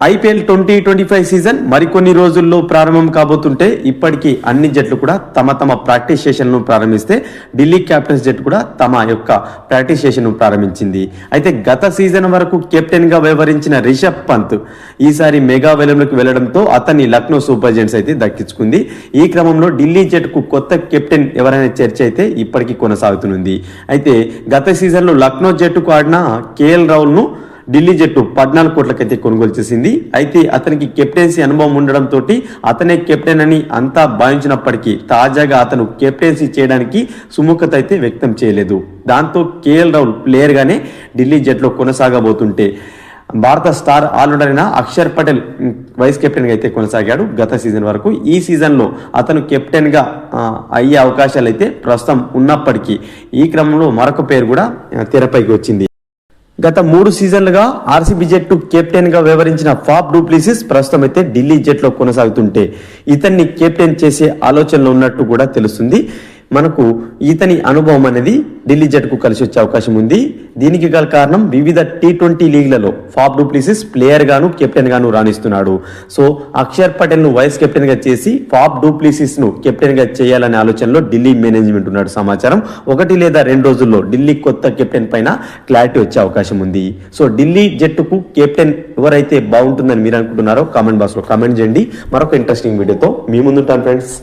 IPL twenty twenty five season మరికొన్ని రోజుల్లో ప్రారంభం కాబోతుంటే ఇప్పటికీ అన్ని జట్లు కూడా తమ తమ ప్రాక్టీస్ సెషన్ను ప్రారంభిస్తే ఢిల్లీ క్యాపిటల్స్ జట్టు కూడా తమ యొక్క ప్రాక్టీస్ సెషన్ను ప్రారంభించింది. అయితే గత సీజన్ వరకు కెప్టెన్గా వ్యవహరించిన రిషబ్ పంత్ ఈసారి మెగా వెలంలోకి వెళ్ళడంతో అతన్ని లక్నో సూపర్ జెంట్స్ అయితే దక్కించుకుంది. ఈ క్రమంలో ఢిల్లీ జట్టుకు కొత్త కెప్టెన్ ఎవరైనా చర్చ అయితే ఇప్పటికీ కొనసాగుతుంది అయితే గత సీజన్లో లక్నో జట్టుకు ఆడిన కేఎల్ రాహుల్ను ఢిల్లీ జట్టు పద్నాలుగు కోట్లకైతే కొనుగోలు చేసింది. అయితే అతనికి కెప్టెన్సీ అనుభవం ఉండడంతో అతనే కెప్టెన్ అని అంతా భావించినప్పటికీ తాజాగా అతను కెప్టెన్సీ చేయడానికి సుముఖత అయితే వ్యక్తం చేయలేదు. దాంతో కేఎల్ రాహుల్ ప్లేయర్గానే ఢిల్లీ జట్టులో కొనసాగబోతుంటే భారత స్టార్ ఆల్రౌండర్ అయిన అక్షర్ పటేల్ వైస్ కెప్టెన్గా అయితే కొనసాగాడు. గత సీజన్ వరకు ఈ సీజన్లో అతను కెప్టెన్గా అయ్యే అవకాశాలు అయితే ప్రస్తుతం ఉన్నప్పటికీ ఈ క్రమంలో మరొక పేరు కూడా తెరపైకి వచ్చింది. గత మూడు సీజన్లుగా ఆర్సీబీ జట్టు కెప్టెన్గా వ్యవహరించిన ఫాప్ డూప్లిసిస్ ప్రస్తుతం అయితే ఢిల్లీ జట్లో కొనసాగుతుంటే ఇతన్ని కెప్టెన్ చేసే ఆలోచనలో ఉన్నట్టు కూడా తెలుస్తుంది. మనకు ఇతని అనుభవం అనేది ఢిల్లీ జట్టుకు కలిసి వచ్చే అవకాశం ఉంది. దీనికి గల కారణం వివిధ టీ ట్వంటీ లీగ్లలో ఫాప్ డూప్లిసిస్ ప్లేయర్ గాను కెప్టెన్ గాను రాణిస్తున్నాడు. సో అక్షర్ పటేల్ను వైస్ కెప్టెన్గా చేసి ఫాప్ డూప్లిసిస్ను కెప్టెన్గా చేయాలనే ఆలోచనలో ఢిల్లీ మేనేజ్మెంట్ ఉన్నాడు. సమాచారం ఒకటి లేదా రెండు రోజుల్లో ఢిల్లీ కొత్త కెప్టెన్ పైన క్లారిటీ వచ్చే అవకాశం ఉంది. సో ఢిల్లీ జట్టుకు కెప్టెన్ ఎవరైతే బాగుంటుందని మీరు అనుకుంటున్నారో కామెంట్ బాక్స్లో కామెంట్ చేయండి. మరొక ఇంట్రెస్టింగ్ వీడియోతో మీ ముందుంటాను ఫ్రెండ్స్.